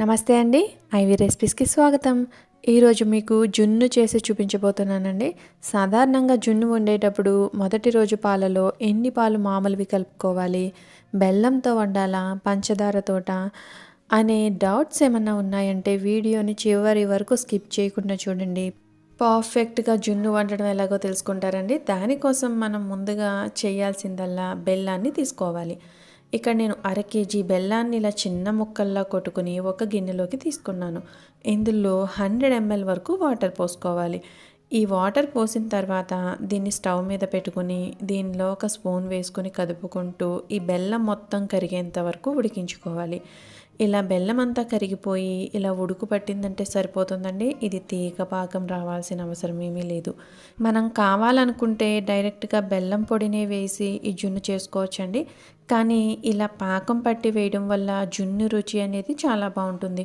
నమస్తే అండి. ఐవి రెసిపీస్కి స్వాగతం. ఈరోజు మీకు జున్ను చేసి చూపించబోతున్నానండి. సాధారణంగా జున్ను వండేటప్పుడు మొదటి రోజు పాలలో ఎన్ని పాలు మామూలువి కలుపుకోవాలి? బెల్లంతో వండాలా? పంచదారతోట అనే డౌట్స్ ఏమన్నా ఉన్నాయంటే వీడియోని చివరి వరకు స్కిప్ చేయకుండా చూడండి. పర్ఫెక్ట్గా జున్ను వండడం ఎలాగో తెలుసుకుంటారండి. దానికోసం మనం ముందుగా చేయాల్సిందల్లా బెల్లాన్ని తీసుకోవాలి. ఇక్కడ నేను అర కేజీ బెల్లాన్ని ఇలా చిన్న ముక్కల్లా కొట్టుకుని ఒక గిన్నెలోకి తీసుకున్నాను. ఇందులో హండ్రెడ్ ఎంఎల్ వరకు వాటర్ పోసుకోవాలి. ఈ వాటర్ పోసిన తర్వాత దీన్ని స్టవ్ మీద పెట్టుకుని దీనిలో ఒక స్పూన్ వేసుకుని కదుపుకుంటూ ఈ బెల్లం మొత్తం కరిగేంత వరకు ఉడికించుకోవాలి. ఇలా బెల్లం అంతా కరిగిపోయి ఇలా ఉడుకు పట్టిందంటే సరిపోతుందండి. ఇది తీగ పాకం రావాల్సిన అవసరం ఏమీ లేదు. మనం కావాలనుకుంటే డైరెక్ట్గా బెల్లం పొడినే వేసి ఈ జున్ను చేసుకోవచ్చండి. కానీ ఇలా పాకం పట్టి వేయడం వల్ల జున్ను రుచి అనేది చాలా బాగుంటుంది.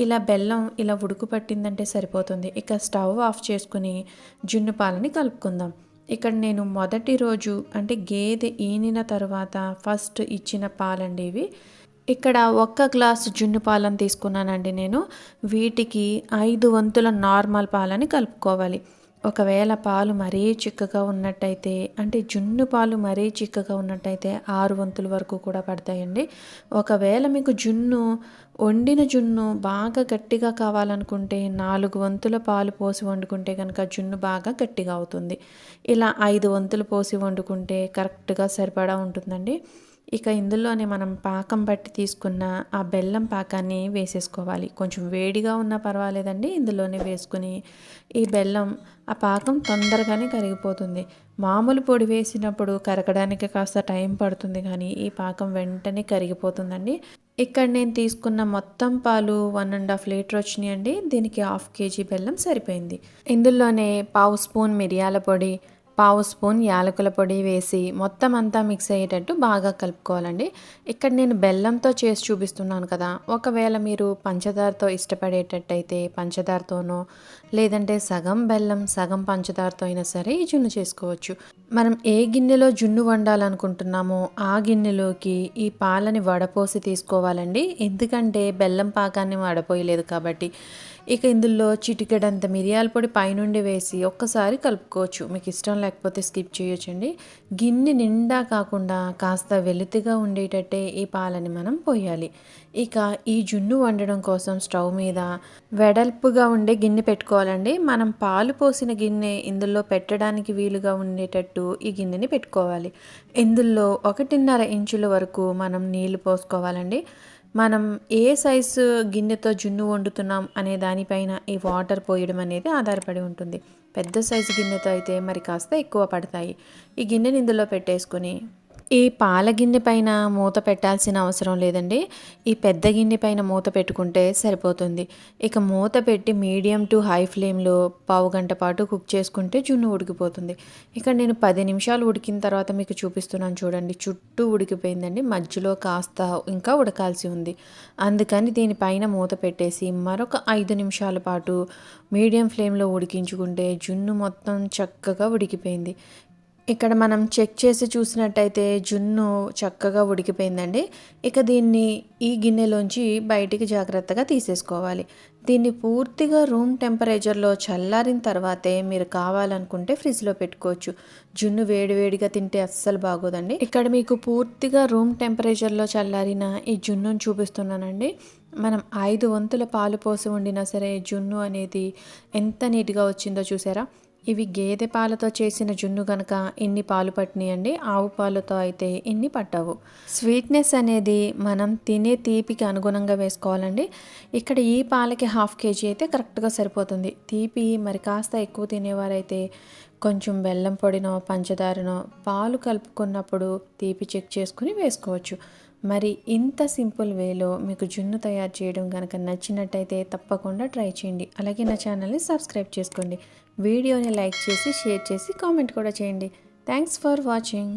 ఇలా బెల్లం ఇలా ఉడుకు పట్టిందంటే సరిపోతుంది. ఇక స్టవ్ ఆఫ్ చేసుకుని జున్ను పాలని కలుపుకుందాం. ఇక్కడ నేను మొదటి రోజు అంటే గేదె ఈనిన తర్వాత ఫస్ట్ ఇచ్చిన పాలండి ఇవి. ఇక్కడ ఒక్క గ్లాసు జున్ను పాలను తీసుకున్నానండి నేను. వీటికి ఐదు వంతుల నార్మల్ పాలని కలుపుకోవాలి. ఒకవేళ పాలు మరీ చిక్కగా ఉన్నట్టయితే అంటే జున్ను పాలు మరీ చిక్కగా ఉన్నట్టయితే ఆరు వంతుల వరకు కూడా పడతాయండి. ఒకవేళ మీకు జున్ను వండిన జున్ను బాగా గట్టిగా కావాలనుకుంటే నాలుగు వంతుల పాలు పోసి వండుకుంటే కనుక జున్ను బాగా గట్టిగా అవుతుంది. ఇలా ఐదు వంతులు పోసి వండుకుంటే కరెక్ట్గా సరిపడా ఉంటుందండి. ఇక ఇందులోనే మనం పాకం బట్టి తీసుకున్న ఆ బెల్లం పాకాన్ని వేసేసుకోవాలి. కొంచెం వేడిగా ఉన్నా పర్వాలేదండి. ఇందులోనే వేసుకుని ఈ బెల్లం ఆ పాకం తొందరగానే కరిగిపోతుంది. మామూలు పొడి వేసినప్పుడు కరగడానికి కాస్త టైం పడుతుంది కానీ ఈ పాకం వెంటనే కరిగిపోతుందండి. ఇక్కడ నేను తీసుకున్న మొత్తం పాలు వన్ అండ్ హాఫ్ లీటర్ వచ్చినాయండి. దీనికి హాఫ్ కేజీ బెల్లం సరిపోయింది. ఇందులోనే పావు స్పూన్ మిరియాల పొడి పావు స్పూన్ యాలకుల పొడి వేసి మొత్తం అంతా మిక్స్ అయ్యేటట్టు బాగా కలుపుకోవాలండి. ఇక్కడ నేను బెల్లంతో చేసి చూపిస్తున్నాను కదా. ఒకవేళ మీరు పంచదారతో ఇష్టపడేటట్టయితే పంచదారతోనో లేదంటే సగం బెల్లం సగం పంచదారతో అయినా సరే ఈ జున్ను చేసుకోవచ్చు. మనం ఏ గిన్నెలో జున్ను వండాలనుకుంటున్నామో ఆ గిన్నెలోకి ఈ పాలని వడపోసి తీసుకోవాలండి. ఎందుకంటే బెల్లం పాకాన్ని వడపోయలేదు కాబట్టి. ఇక ఇందులో చిటికెడంత మిరియాల పొడి పైనుండి వేసి ఒక్కసారి కలుపుకోవచ్చు. మీకు ఇష్టం లేకపోతే స్కిప్ చేయొచ్చండి. గిన్నె నిండా కాకుండా కాస్త వెలుతిగా ఉండేటట్టే ఈ పాలని మనం పోయాలి. ఇక ఈ జున్ను వండడం కోసం స్టవ్ మీద వెడల్పుగా ఉండే గిన్నె పెట్టుకోవాలండి. మనం పాలు పోసిన గిన్నె ఇందులో పెట్టడానికి వీలుగా ఉండేటట్టు ఈ గిన్నెని పెట్టుకోవాలి. ఇందులో ఒకటిన్నర ఇంచుల వరకు మనం నీళ్ళు పోసుకోవాలండి. మనం ఏ సైజు గిన్నెతో జున్ను వండుతున్నాం అనే దానిపైన ఈ వాటర్ పోయడం అనేది ఆధారపడి ఉంటుంది. పెద్ద సైజు గిన్నెతో అయితే మరి కాస్త ఎక్కువ పడతాయి. ఈ గిన్నెని ఇందులో పెట్టేసుకొని ఈ పాల గిన్నె పైన మూత పెట్టాల్సిన అవసరం లేదండి. ఈ పెద్ద గిన్నె పైన మూత పెట్టుకుంటే సరిపోతుంది. ఇక మూత పెట్టి మీడియం టు హై ఫ్లేమ్లో పావు గంట పాటు కుక్ చేసుకుంటే జున్ను ఉడికిపోతుంది. ఇక్కడ నేను పది నిమిషాలు ఉడికిన తర్వాత మీకు చూపిస్తున్నాను చూడండి. చుట్టూ ఉడికిపోయిందండి. మధ్యలో కాస్త ఇంకా ఉడకాల్సి ఉంది. అందుకని దీనిపైన మూత పెట్టేసి మరొక ఐదు నిమిషాల పాటు మీడియం ఫ్లేమ్లో ఉడికించుకుంటే జున్ను మొత్తం చక్కగా ఉడికిపోయింది. ఇక్కడ మనం చెక్ చేసి చూసినట్టయితే జున్ను చక్కగా ఉడికిపోయిందండి. ఇక దీన్ని ఈ గిన్నెలోంచి బయటికి జాగ్రత్తగా తీసేసుకోవాలి. దీన్ని పూర్తిగా రూమ్ టెంపరేచర్లో చల్లారిన తర్వాతే మీరు కావాలనుకుంటే ఫ్రిడ్జ్లో పెట్టుకోవచ్చు. జున్ను వేడివేడిగా తింటే అస్సలు బాగోదండి. ఇక్కడ మీకు పూర్తిగా రూమ్ టెంపరేచర్లో చల్లారిన ఈ జున్నును చూపిస్తున్నానండి. మనం ఐదు వంతుల పాలు పోసి వండినా సరే జున్ను అనేది ఎంత నీట్గా వచ్చిందో చూసారా? ఇవి గేదె పాలతో చేసిన జున్ను కనుక ఇన్ని పాలు పట్టినాయండి? ఆవు పాలతో అయితే ఇన్ని పట్టవు? స్వీట్నెస్ అనేది మనం తినే తీపికి అనుగుణంగా వేసుకోవాలండి. ఇక్కడ ఈ పాలకి హాఫ్ కేజీ అయితే కరెక్ట్గా సరిపోతుంది. తీపి మరి కాస్త ఎక్కువ తినేవారైతే కొంచెం బెల్లం పొడినో పంచదారనో పాలు కలుపుకున్నప్పుడు తీపి చెక్ చేసుకుని వేసుకోవచ్చు. మరి ఇంత సింపుల్ వేలో మీకు జున్ను తయారు చేయడం కనుక నచ్చినట్టయితే తప్పకుండా ట్రై చేయండి. అలాగే నా ఛానల్ని సబ్స్క్రైబ్ చేసుకోండి. వీడియోని లైక్ చేసి షేర్ చేసి కామెంట్ కూడా చేయండి. Thanks for watching.